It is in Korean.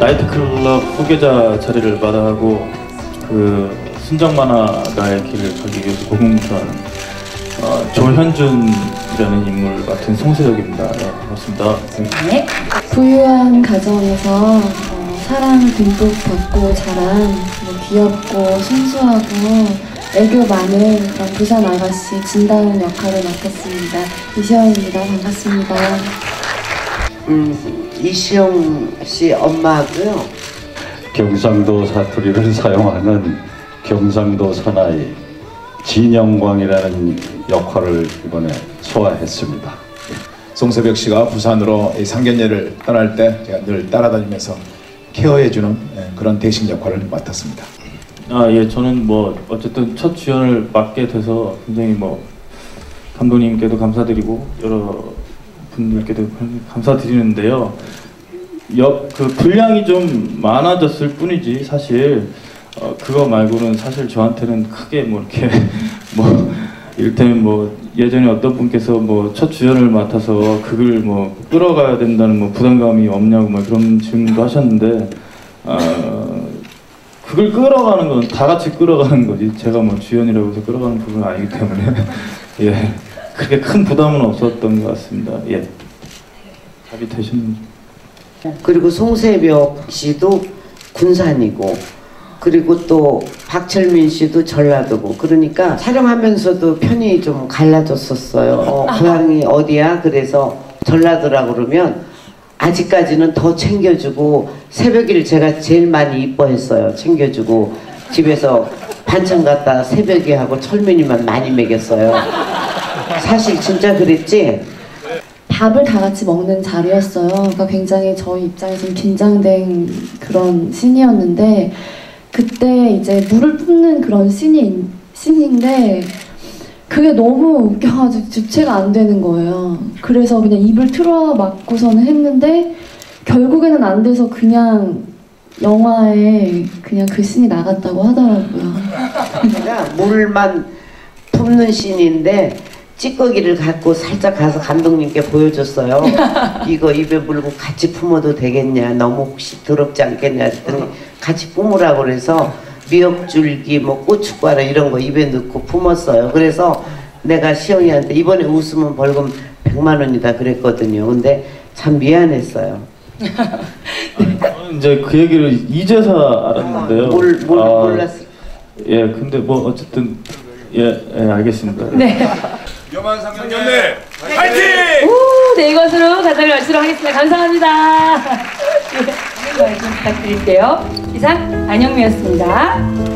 나이트클럽 후계자 자리를 마다하고 그 순정 만화가의 길을 가기 위해서 고군분투하는 어, 조현준이라는 인물을 맡은 송세혁입니다. 네, 반갑습니다. 네. 네. 부유한 가정에서 어, 사랑을 듬뿍 받고 자란 뭐 귀엽고 순수하고 애교 많은 그런 부산 아가씨 진다은 역할을 맡았습니다. 이시연입니다. 반갑습니다. 음, 이시영 씨 엄마고요. 경상도 사투리를 사용하는 경상도 사나이 진영광이라는 역할을 이번에 소화했습니다. 송세벽 씨가 부산으로 이 상견례를 떠날 때 제가 늘 따라다니면서 케어해주는 예, 그런 대신 역할을 맡았습니다. 아, 예, 저는 뭐 어쨌든 첫 주연을 맡게 돼서 굉장히 뭐 감독님께도 감사드리고 여러 분들께도 감사드리는데요. 역그 분량이 좀 많아졌을 뿐이지 사실 어, 그거 말고는 사실 저한테는 크게 뭐 이렇게 뭐 이를테면 뭐 예전에 어떤 분께서 뭐 첫 주연을 맡아서 그걸 뭐 끌어가야 된다는 뭐 부담감이 없냐고 뭐 그런 질문도 하셨는데 어, 그걸 끌어가는 건 다 같이 끌어가는 거지. 제가 뭐 주연이라고 해서 끌어가는 부분은 아니기 때문에. 예 그렇게 큰 부담은 없었던 것 같습니다 예 답이 되셨는지 그리고 송세벽 씨도 군산이고 그리고 또 박철민 씨도 전라도고 그러니까 촬영하면서도 편이 좀 갈라졌었어요. 어, 고향이 어디야? 그래서 전라도라 그러면 아직까지는 더 챙겨주고 새벽일 제가 제일 많이 이뻐했어요. 챙겨주고 집에서 반찬 갖다 새벽에 하고 철민이만 많이 먹였어요. 사실 진짜 그랬지? 밥을 다 같이 먹는 자리였어요. 그러니까 굉장히 저희 입장에서는 긴장된 그런 씬이었는데 그때 이제 물을 뿜는 그런 씬이 씬인데 그게 너무 웃겨가지고 주체가 안 되는 거예요. 그래서 그냥 입을 틀어 막고서는 했는데 결국에는 안 돼서 그냥 영화에 그냥 그 씬이 나갔다고 하더라고요. 제가 물만 뿜는 씬인데 찌꺼기를 갖고 살짝 가서 감독님께 보여줬어요. 이거 입에 물고 같이 품어도 되겠냐? 너무 혹시 더럽지 않겠냐? 했더니 같이 품으라고 그래서 미역줄기, 뭐 고춧가루 이런 거 입에 넣고 품었어요. 그래서 내가 시영이한테 이번에 웃으면 벌금 100만 원이다 그랬거든요. 근데 참 미안했어요. 이제 그 얘기를 이제서 알았는데요. 몰, 몰, 아, 몰랐어. 예, 근데 뭐 어쨌든 예, 예 알겠습니다. 네. 영환 상견례 파이팅! 우, 네, 이것으로 간단히 마치도록 하겠습니다. 감사합니다. 네, 말씀 부탁드릴게요. 이상 안영미였습니다.